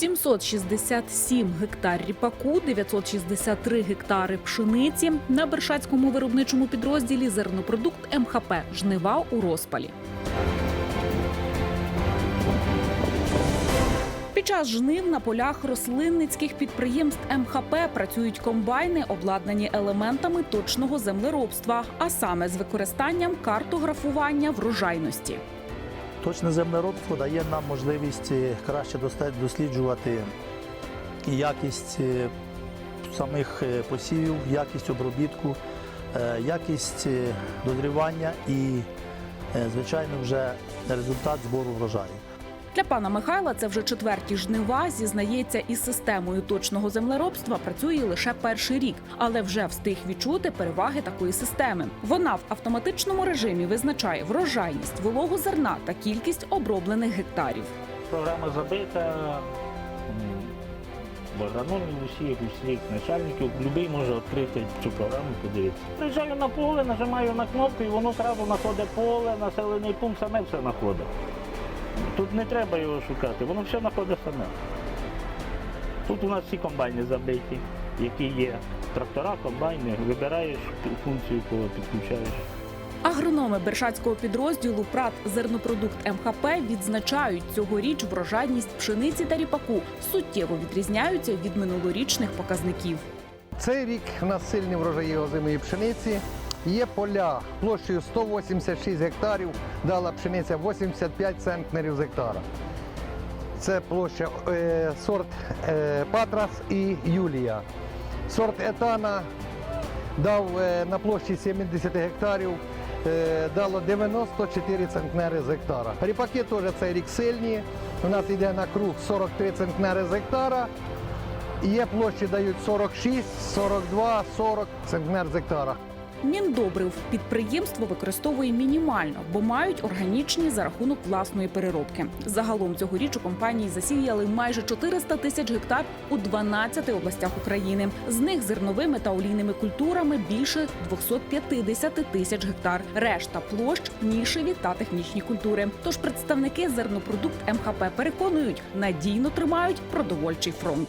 767 гектар ріпаку, 963 гектари пшениці на Бершацькому виробничому підрозділі зернопродукт МХП жнива у розпалі. Під час жнив на полях рослинницьких підприємств МХП працюють комбайни, обладнані елементами точного землеробства, а саме з використанням картографування врожайності. Точне землеробство дає нам можливість е, краще досліджувати якість е, самих е, посівів, якість обробітку, якість дозрівання і, звичайно, вже результат збору врожаю. Для пана Михайла це вже четверті жнива. Зізнається, із системою точного землеробства працює лише перший рік, але вже встиг відчути переваги такої системи. Вона в автоматичному режимі визначає врожайність, вологу зерна та кількість оброблених гектарів. Програма забита. агрономів усіх, усіх начальників, будь-який може відкрити цю програму, подивитися. Приїжджаю на поле, нажимаю на кнопку і воно одразу знаходить поле, населений пункт, саме все знаходить. Тут не треба його шукати, воно все знаходить саме. Тут у нас всі комбайни забиті, які є. Трактора, комбайни, вибираєш функцію, кого підключаєш. Агрономи Бершацького підрозділу ПРАТ Зернопродукт МХП відзначають цьогоріч врожайність пшениці та ріпаку суттєво відрізняються від минулорічних показників. Цей рік у нас сильні врожаї озимої пшениці. Є поля площею 186 гектарів, дала пшениця 85 центнерів з гектара. Це площа е, сорт е, Патрас і Юлія. Сорт Етана дав е, на площі 70 гектарів, е, дало 94 центнери з гектара. Ріпаки теж цей рік сильні. У нас йде на круг 43 центнери з гектара. Є площі дають 46, 42, 40 центнер з гектара. Міндобрив підприємство використовує мінімально, бо мають органічні за рахунок власної переробки. Загалом цьогоріч у компанії засіяли майже 400 тисяч гектар у 12 областях України. З них зерновими та олійними культурами більше 250 тисяч гектар. Решта площ нішеві та технічні культури. Тож представники зернопродукт МХП переконують, надійно тримають продовольчий фронт.